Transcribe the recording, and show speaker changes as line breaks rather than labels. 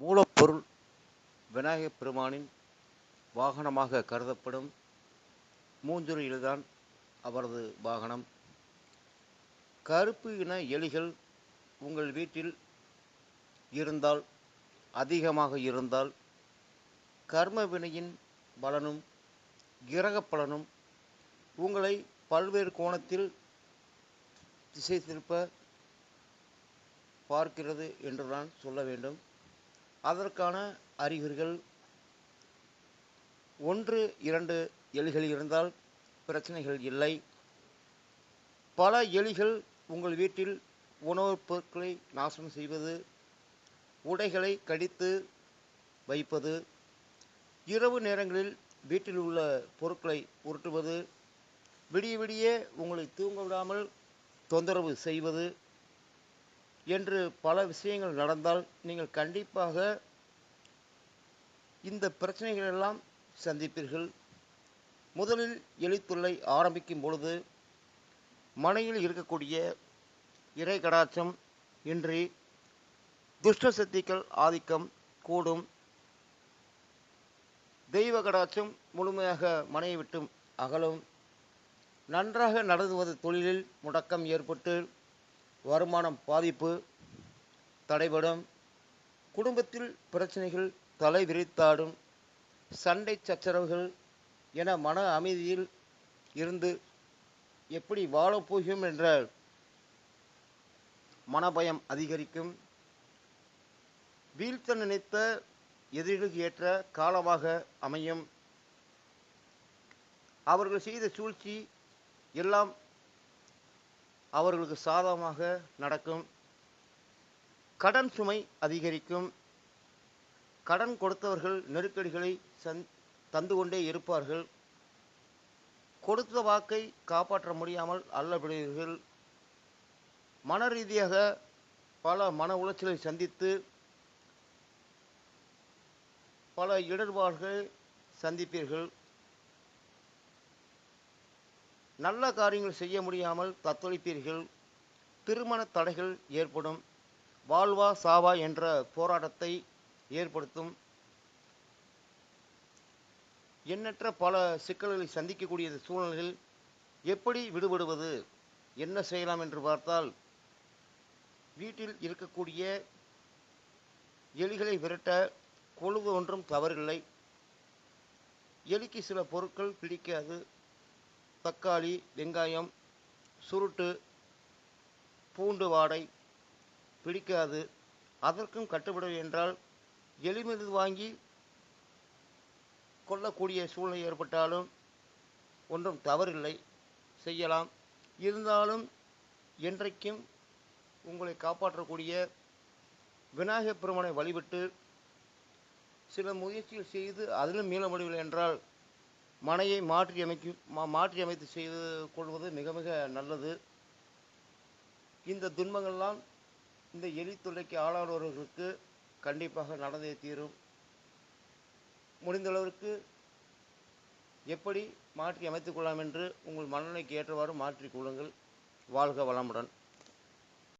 மூலப்பொருள் விநாயகப் பெருமானின் வாகனமாக கருதப்படும் மூஞ்சுரியில்தான் அவரது வாகனம். கருப்பு இன எலிகள் உங்கள் வீட்டில் இருந்தால் அதிகமாக இருந்தால் கர்ம வினையின் பலனும் கிரகப் பலனும் உங்களை பல்வேறு கோணத்தில் திசை திருப்ப பார்க்கிறது என்று நான் சொல்ல வேண்டும். அதற்கான அறிகுறிகள் ஒன்று இரண்டு எலிகள் இருந்தால் பிரச்சனைகள் இல்லை. பல எலிகள் உங்கள் வீட்டில் உணவுப் பொருட்களை நாசம் செய்வது உடைகளை கடித்து வைப்பது இரவு நேரங்களில் வீட்டில் உள்ள பொருட்களை உருட்டுவது விடிய விடிய உங்களை தூங்க விடாமல் தொந்தரவு செய்வது என்று பல விஷயங்கள் நடந்தால் நீங்கள் கண்டிப்பாக இந்த பிரச்சனைகள் எல்லாம் சந்திப்பீர்கள். முதலில் எழுத்துள்ளை ஆரம்பிக்கும் பொழுது மனையில் இருக்கக்கூடிய இறை கடாட்சம் இன்றி துஷ்ட சக்திகள் ஆதிக்கம் கூடும். தெய்வ கடாட்சம் முழுமையாக மனையை விட்டு அகலும். நன்றாக நடந்துவது தொழிலில் முடக்கம் ஏற்பட்டு வருமானம் பாதிப்பு தடைபடும். குடும்பத்தில் பிரச்சனைகள் தலை விரித்தாடும். சண்டை சச்சரவுகள் என மன அமைதியில் இருந்து எப்படி வாழப்போகும் என்ற மனபயம் அதிகரிக்கும். வீழ்த்த நினைத்த எதிரிகளுக்கு ஏற்ற காலமாக அமையும். அவர்கள் செய்த சூழ்ச்சி எல்லாம் அவர்களுக்கு சாதகமாக நடக்கும். கடன் சுமை அதிகரிக்கும். கடன் கொடுத்தவர்கள் நெருக்கடிகளை சந் தந்து கொண்டே இருப்பார்கள். கொடுத்த வாக்கை காப்பாற்ற முடியாமல் அல்லப்படுவீர்கள். மன ரீதியாக பல மன உளைச்சலை சந்தித்து பல இடர்பாடுகளை சந்திப்பீர்கள். நல்ல காரியங்கள் செய்ய முடியாமல் தத்தளிப்பீர்கள். திருமண தடைகள் ஏற்படும். வாழ்வா சாவா என்ற போராட்டத்தை ஏற்படுத்தும். எண்ணற்ற பல சிக்கல்களை சந்திக்கக்கூடிய சூழ்நிலையில் எப்படி விடுபடுவது? என்ன செய்யலாம் என்று பார்த்தால் வீட்டில் இருக்கக்கூடிய எலிகளை விரட்ட கொழுவு ஒன்றும் தவறில்லை. எலிக்கு சில பொருட்கள் பிடிக்காது. தக்காளி வெங்காயம் சுருட்டு பூண்டு வாடை பிடிக்காது. அதற்கும் கட்டுப்பட என்றால் எளிமது வாங்கி கொள்ளக்கூடிய சூழ்நிலை ஏற்பட்டாலும் ஒன்றும் தவறில்லை. செய்யலாம். இருந்தாலும் என்றைக்கும் உங்களை காப்பாற்றக்கூடிய விநாயகப் பெருமானை வழிபட்டு சில முயற்சிகள் செய்து அதிலும் மீள முடியவில்லை என்றால் மனையை மாற்றி அமைக்கும் மா மாற்றி அமைத்து செய்து கொள்வது மிக மிக நல்லது. இந்த துன்பங்கள்லாம் இந்த எலித்தொல்லைக்கு ஆளானவர்களுக்கு கண்டிப்பாக நடந்தே தீரும். முடிந்தளவிற்கு எப்படி மாற்றி அமைத்துக் கொள்ளலாம் என்று உங்கள் மனநிலைக்கு ஏற்றவாறு மாற்றிக் கொள்ளுங்கள். வாழ்க வளமுடன்.